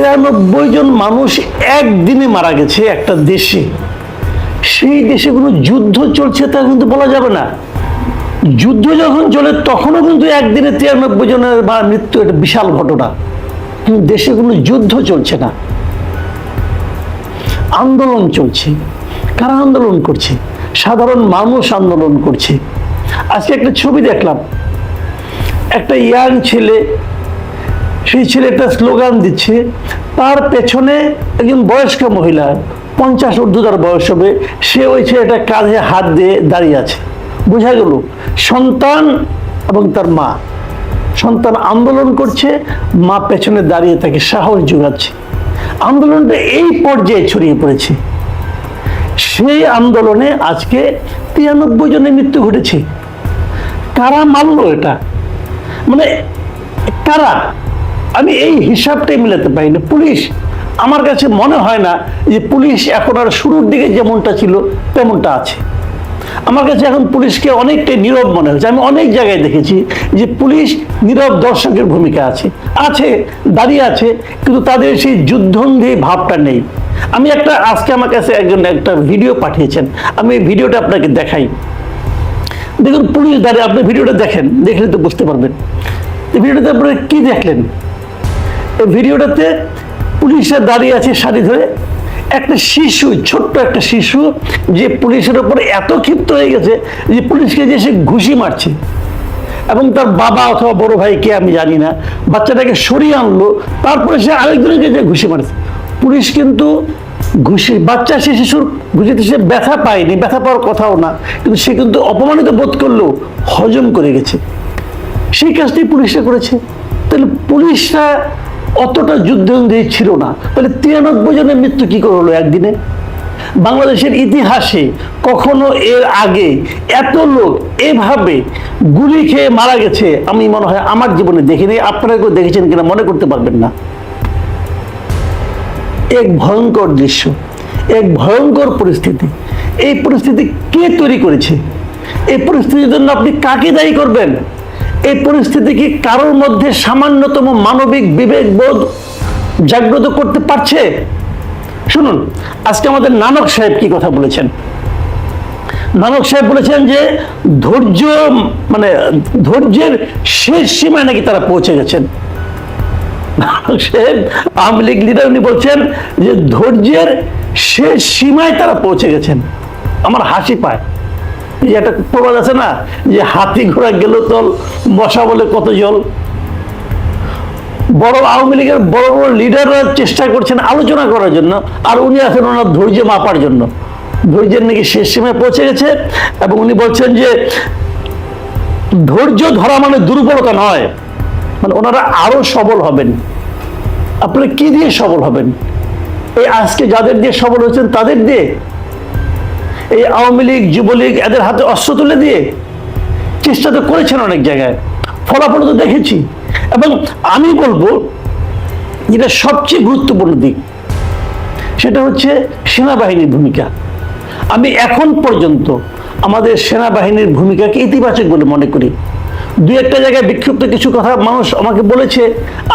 তিরানব্বই জন মানুষ একদিনে মারা গেছে একটা দেশে। সেই দেশে কোনো যুদ্ধ চলছে তা কিন্তু বলা যাবে না। যুদ্ধ যখন চলে, তখনও কিন্তু একদিনে তিরানব্বই জনের বা মৃত্যু একটা বিশাল ঘটনা। কিন্তু দেশে কোনো যুদ্ধ চলছে না। আন্দোলন চলছে। কারা আন্দোলন করছে? সাধারণ মানুষ আন্দোলন করছে। আজকে একটা ছবি দেখলাম। একটা ইয়াং ছেলে সেই ছেলেটা স্লোগান দিচ্ছে, তার পেছনে একজন বয়স্ক মহিলা, পঞ্চাশ ঊর্ধ্বতার বয়স হবে, সে ওই ছেলেটা কাঁধে হাত দিয়ে দাঁড়িয়ে আছে। বোঝা গেল, সন্তান এবং তার মা। সন্তান আন্দোলন করছে, মা পেছনে দাঁড়িয়ে তাকে সাহস যোগাচ্ছে। আন্দোলনটা এই পর্যায়ে ছড়িয়ে পড়েছে। সেই আন্দোলনে আজকে তিরানব্বই জনের মৃত্যু ঘটেছে। কারা মারলো এটা? মানে কারা? আমি এই হিসাবটাই মিলাতে পারি না পুলিশ, আমার কাছে মনে হয় না যে পুলিশ এখন আর শুরুর দিকে যেমনটা ছিল, তেমনটা আছে। আমার কাছে এখন পুলিশকে অনেকটাই নীরব মনে হচ্ছে আমি অনেক জায়গায় দেখেছি যে পুলিশ নীরব দর্শকের ভূমিকা আছে। আছে, দাঁড়িয়ে আছে, কিন্তু তাদের সেই যুদ্ধন্ধী ভাবটা নেই। আমি একটা, আজকে আমার কাছে একজন একটা ভিডিও পাঠিয়েছেন। আমি এই ভিডিওটা আপনাকে দেখাই। দেখুন, পুলিশ দাঁড়িয়ে, আপনি ভিডিওটা দেখেন। দেখলে তো বুঝতে পারবেন। ভিডিওটাতে আপনারা কি দেখলেন? এই ভিডিওটাতে পুলিশের দাঁড়িয়ে আছে শাড়ি ধরে। একটা শিশু, ছোট্ট একটা শিশু, যে পুলিশের ওপরে এত ক্ষিপ্ত হয়ে গেছে যে পুলিশকে যে সে ঘুষি মারছে। এবং তার বাবা অথবা বড় ভাই কে আমি জানি না, বাচ্চাটাকে সরিয়ে আনলো, তারপরে সে আরেকজনকে যে ঘুষি মারছে। পুলিশ কিন্তু ঘুষি, বাচ্চা সে শিশুর ঘুষিতে সে ব্যথা পায়নি, ব্যথা পাওয়ার কথাও না, কিন্তু সে কিন্তু অপমানিত বোধ করলেও হজম করে গেছে। সেই কাজটি পুলিশরা করেছে। তাহলে পুলিশরা অতটা যুদ্ধবন্দী ছিল না। তাহলে তিরানব্বই জনের মৃত্যু কি করে হলো একদিনে? বাংলাদেশের ইতিহাসে কখনো এর আগে এত লোক এভাবে গুলি খেয়ে মারা গেছে, আমি মনে হয় আমার জীবনে দেখিনি। আপনারা কেউ দেখেছেন কিনা মনে করতে পারবেন না। এক ভয়ঙ্কর দৃশ্য, এক ভয়ঙ্কর পরিস্থিতি। এই পরিস্থিতি কে তৈরি করেছে? এই পরিস্থিতির জন্য আপনি কাকে দায়ী করবেন? এই পরিস্থিতি কি কারোর মধ্যে সামান্যতম মানবিক বিবেকবোধ জাগ্রত করতে পারছে? শুনুন, আজকে আমাদের নানক সাহেব কি কথা বলেছেন? নানক সাহেব বলেছেন যে ধৈর্য মানে ধৈর্যের শেষ সীমায় নাকি তারা পৌঁছে গেছেন। নানক সাহেব, আওয়ামী লীগ লিডার উনি বলছেন যে ধৈর্যের শেষ সীমায় তারা পৌঁছে গেছেন। আমার হাসি পায়। যে একটা প্রবাদ আছে না, যে হাতি ঘোড়া গেল তল বসা বলে কত জল। বড় আওয়ামী লীগের বড় বড় লিডাররা চেষ্টা করছেন আলোচনা করার জন্য, আর উনি আছেন ওনার ধৈর্য মাপার জন্য। ধৈর্যের নাকি শেষ সীমায় পৌঁছে গেছে, এবং উনি বলছেন যে ধৈর্য ধরা মানে দুর্বলতা নয় মানে ওনারা আরও সবল হবেন। আপনারা কি দিয়ে সবল হবেন? এই আজকে যাদের দিয়ে সবল হয়েছেন তাদের দিয়ে এই আওয়ামী লীগ, যুবলীগ এদের হাতে অস্ত্র তুলে দিয়ে চেষ্টা তো করেছেন অনেক জায়গায়। ফলাফল তো দেখেছি। এবং আমি বলব, যেটা সবচেয়ে গুরুত্বপূর্ণ দিক, সেটা হচ্ছে সেনাবাহিনীর ভূমিকা। আমি এখন পর্যন্ত আমাদের সেনাবাহিনীর ভূমিকাকে ইতিবাচক বলে মনে করি। দু একটা জায়গায় বিক্ষিপ্ত কিছু কথা মানুষ আমাকে বলেছে,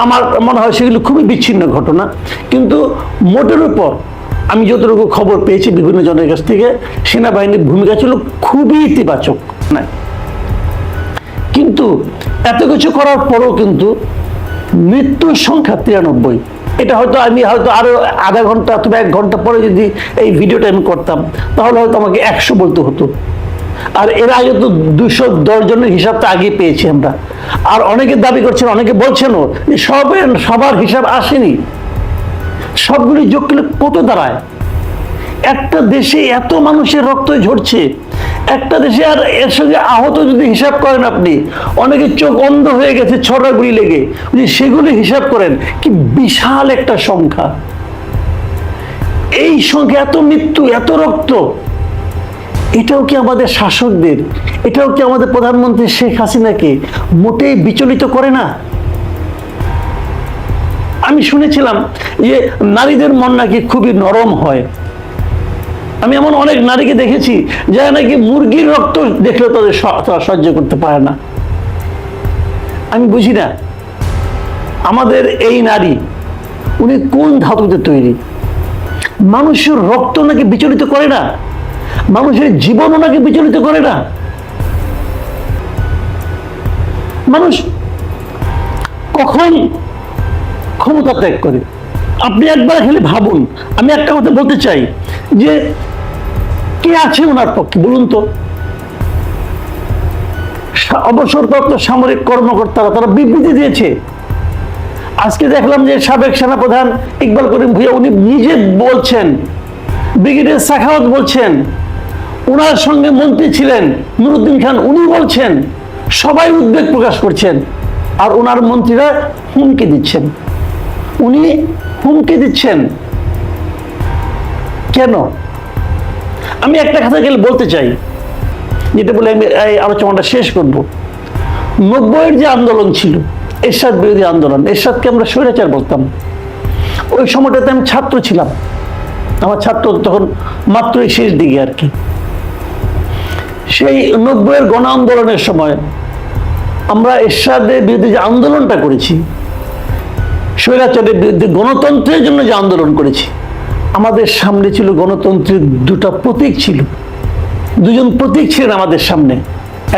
আমার মনে হয় সেগুলো খুবই বিচ্ছিন্ন ঘটনা। কিন্তু মোটের উপর আমি যতটুকু খবর পেয়েছি বিভিন্ন জনের কাছ থেকে, সেনাবাহিনীর ভূমিকা ছিল খুবই ইতিবাচক। না কিন্তু এত কিছু করার পরেও কিন্তু মৃত্যুর সংখ্যা তিরানব্বই। এটা হয়তো আমি হয়তো আরও আধা ঘণ্টা অথবা এক ঘণ্টা পরে যদি এই ভিডিওটা আমি করতাম, তাহলে হয়তো আমাকে একশো বলতে হতো। আর এর আগে তো দুশো দশ জনের হিসাবটা আগে পেয়েছি আমরা। আর অনেকে দাবি করছেন, অনেকে বলছেনও যে সবের সবার হিসাব আসেনি। সবগুলি যোগ করলে কত দাঁড়ায়? একটা দেশে এত মানুষের রক্ত ঝরছে, একটা দেশে আর এর সঙ্গে আহত যদি হিসাব করেন আপনি অনেকে চোখ অন্ধ হয়ে গেছে ছটা গুলি লেগে। যদি সেগুলি হিসাব করেন, কি বিশাল একটা সংখ্যা। এই সংখ্যা, এত মৃত্যু, এত রক্ত, এটাও কি আমাদের শাসকদের? এটাও কি আমাদের প্রধানমন্ত্রী শেখ হাসিনাকে মোটেই বিচলিত করে না? আমি শুনেছিলাম যে নারীদের মন নাকি খুবই নরম হয়। আমি এমন অনেক নারীকে দেখেছি, যারা নাকি মুরগির রক্ত দেখলেও তাদের সহ্য করতে পারে না। আমি বুঝি না, আমাদের এই নারী, উনি কোন ধাতুতে তৈরি? মানুষের রক্ত নাকি বিচলিত করে না? মানুষের জীবনও নাকি বিচলিত করে না? মানুষ কখন ক্ষমতা ত্যাগ করে। আপনি একবার খালি ভাবুন, আমি একটা কথা বলতে চাই যে কে আছে ওনার পক্ষে, বলুন তো। অবসরপ্রাপ্ত সামরিক কর্মকর্তারা, তারা বিবৃতি দিয়েছে। আজকে দেখলাম যে সাবেক সেনাপ্রধান ইকবাল করিম ভুইয়া, উনি নিজে বলছেন, ব্রিগেডিয়ার সাখাওয়াত বলছেন ওনার সঙ্গে মন্ত্রী ছিলেন নুরুদ্দিন খান, উনি বলছেন, সবাই উদ্বেগ প্রকাশ করছেন, আর ওনার মন্ত্রীরা হুমকি দিচ্ছেন। উনি হুমকি দিচ্ছেন। কেন? আমি একটা কথা গেলে বলতে চাই, যেটা বলে আমি এই আলোচনাটা শেষ করব। নব্বইয়ের যে আন্দোলন ছিল, এরশাদ বিরোধী আন্দোলন, এরশাদকে আমরা স্বৈরাচার বলতাম। ওই সময়টাতে আমি ছাত্র ছিলাম। আমার ছাত্র তখন মাত্রই শেষ দিকে আর কি। সেই নব্বইয়ের গণ আন্দোলনের সময় আমরা এরশাদের বিরুদ্ধে যে আন্দোলনটা করেছি স্বৈরাচারের বিরুদ্ধে গণতন্ত্রের জন্য যে আন্দোলন করেছি, আমাদের সামনে ছিল গণতন্ত্রের দুটা প্রতীক ছিল। দুজন প্রতীক ছিলেন আমাদের সামনে,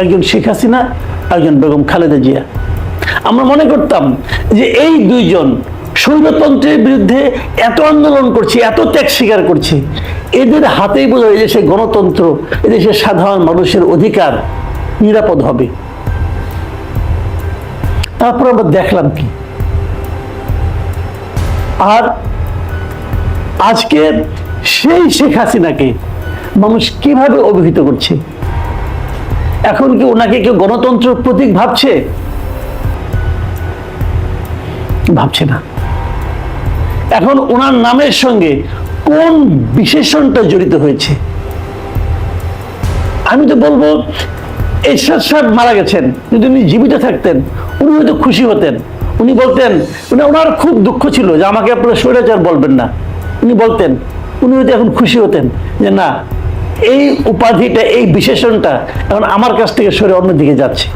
একজন শেখ হাসিনা, একজন বেগম খালেদা জিয়া। আমরা মনে করতাম যে এই দুইজন স্বৈরতন্ত্রের বিরুদ্ধে এত আন্দোলন করছে, এত ত্যাগ স্বীকার করছে, এদের হাতেই বোঝা হয় দেশের গণতন্ত্র এদেশের সাধারণ মানুষের অধিকার নিরাপদ হবে। তারপর আমরা দেখলাম কি? আর আজকে সেই শেখ হাসিনাকে মানুষ কীভাবে অভিহিত করছে? এখন কি ওনাকে কেউ গণতন্ত্র প্রতীক ভাবছে? ভাবছে না। এখন ওনার নামের সঙ্গে কোন বিশেষণটা জড়িত হয়েছে? আমি তো বলব, এরশাদ সাহেব মারা গেছেন, যদি উনি জীবিত থাকতেন, উনি হয়তো খুশি হতেন। উনি বলতেন, উনি ওনার খুব দুঃখ ছিল যে আমাকে আপনারা স্বৈরাচার বলবেন না। উনি বলতেন, উনি হয়তো এখন খুশি হতেন যে না, এই উপাধিটা, এই বিশেষণটা এখন আমার কাছ থেকে সরে অন্যদিকে যাচ্ছে।